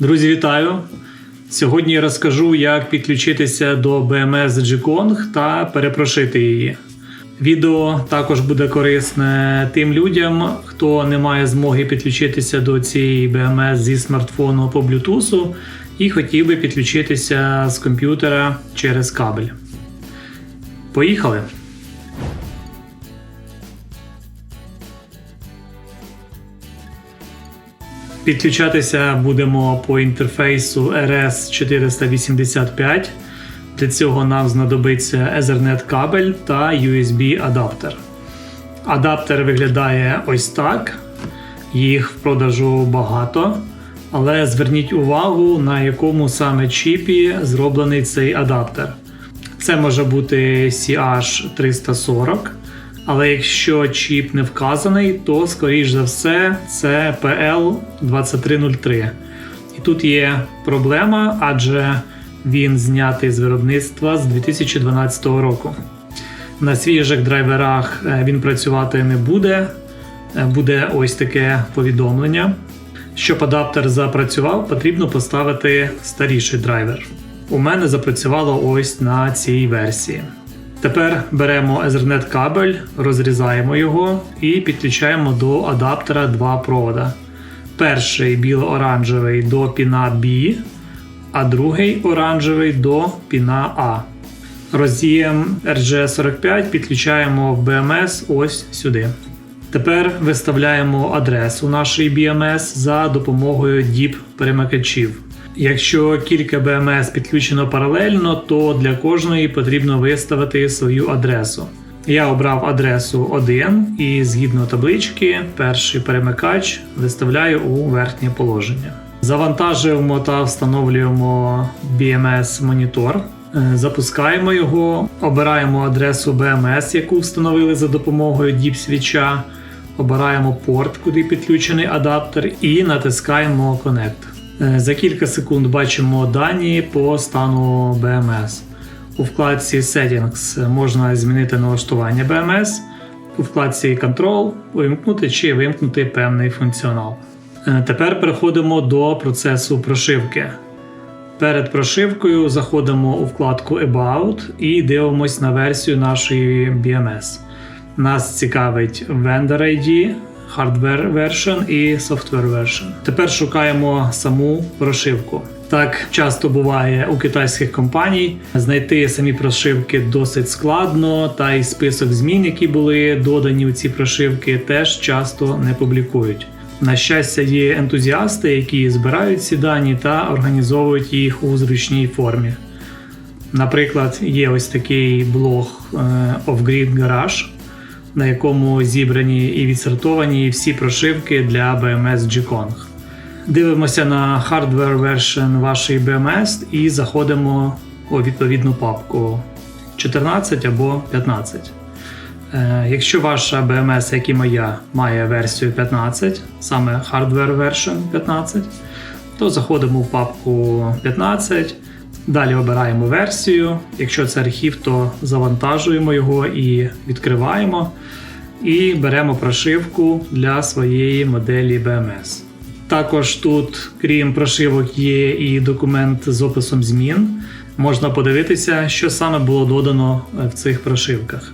Друзі, вітаю! Сьогодні я розкажу, як підключитися до BMS G-Kong та перепрошити її. Відео також буде корисне тим людям, хто не має змоги підключитися до цієї BMS зі смартфону по Bluetooth і хотів би підключитися з комп'ютера через кабель. Поїхали! Підключатися будемо по інтерфейсу RS485. Для цього нам знадобиться Ethernet кабель та USB адаптер. Адаптер виглядає ось так. Їх в продажу багато. Але зверніть увагу, на якому саме чіпі зроблений цей адаптер. Це може бути CH340. Але якщо чіп не вказаний, то скоріш за все це PL2303. І тут є проблема, адже він знятий з виробництва з 2012 року. На свіжих драйверах е, він працювати не буде. Е, Буде ось таке повідомлення. Щоб адаптер запрацював, потрібно поставити старіший драйвер. У мене запрацювало ось на цій версії. Тепер беремо Ethernet кабель, розрізаємо його і підключаємо до адаптера два провода. Перший біло-оранжевий до піна B, а другий оранжевий до піна А. Роз'єм RG45 підключаємо в BMS ось сюди. Тепер виставляємо адресу нашої BMS за допомогою DIP перемикачів. Якщо кілька BMS підключено паралельно, то для кожної потрібно виставити свою адресу. Я обрав адресу 1 і згідно таблички, перший перемикач виставляю у верхнє положення. Завантажуємо та встановлюємо BMS монітор. Е, Запускаємо його, обираємо адресу BMS, яку встановили за допомогою DIP свіча. Обираємо порт, куди підключений адаптер, і натискаємо Connect. Е, За кілька секунд бачимо дані по стану BMS. У вкладці Settings можна змінити налаштування BMS, у вкладці Control увімкнути чи вимкнути певний функціонал. Е, Тепер переходимо до процесу прошивки. Перед прошивкою заходимо у вкладку About і дивимось на версію нашої BMS. Нас цікавить Vendor ID, Hardware Version і Software Version. Тепер шукаємо саму прошивку. Так часто буває у китайських компаній. Знайти самі прошивки досить складно, та й список змін, які були додані у ці прошивки, теж часто не публікують. На щастя, є ентузіасти, які збирають ці дані та організовують їх у зручній формі. Наприклад, є ось такий блог е, Off-Grid Garage, на якому зібрані і відсортовані всі прошивки для BMS G-Kong. Дивимося на hardware version вашої BMS і заходимо у відповідну папку 14 або 15. Е, Якщо ваша BMS, як і моя, має версію 15, саме hardware version 15, то заходимо в папку 15. Далі обираємо версію. Якщо це архів, то завантажуємо його і відкриваємо. І беремо прошивку для своєї моделі BMS. Також тут, крім прошивок, є і документ з описом змін. Можна подивитися, що саме було додано в цих прошивках.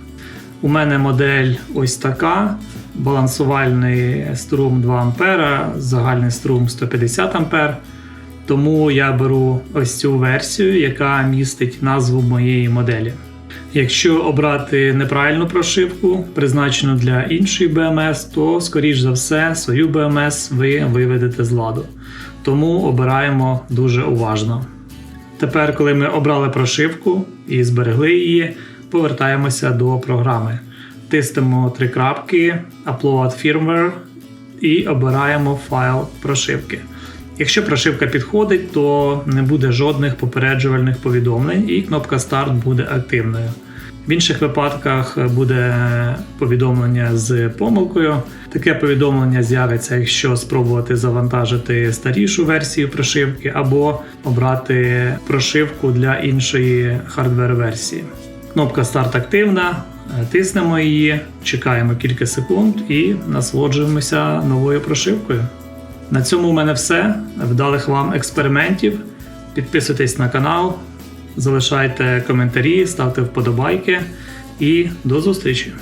У мене модель ось така: балансувальний струм 2 А, загальний струм 150 А. Тому я беру ось цю версію, яка містить назву моєї моделі. Якщо обрати неправильну прошивку, призначену для іншої BMS, то, скоріш за все, свою BMS ви виведете з ладу. Тому обираємо дуже уважно. Тепер, коли ми обрали прошивку і зберегли її, повертаємося до програми. Тиснемо три крапки, Upload Firmware і обираємо файл прошивки. Якщо прошивка підходить, то не буде жодних попереджувальних повідомлень і кнопка Старт буде активною. В інших випадках буде повідомлення з помилкою. Таке повідомлення з'явиться, якщо спробувати завантажити старішу версію прошивки або обрати прошивку для іншої хардвер-версії. Кнопка Старт активна, тиснемо її, чекаємо кілька секунд і насолоджуємося новою прошивкою. На цьому у мене все. Вдалих вам експериментів. Підписуйтесь на канал, залишайте коментарі, ставте вподобайки і до зустрічі!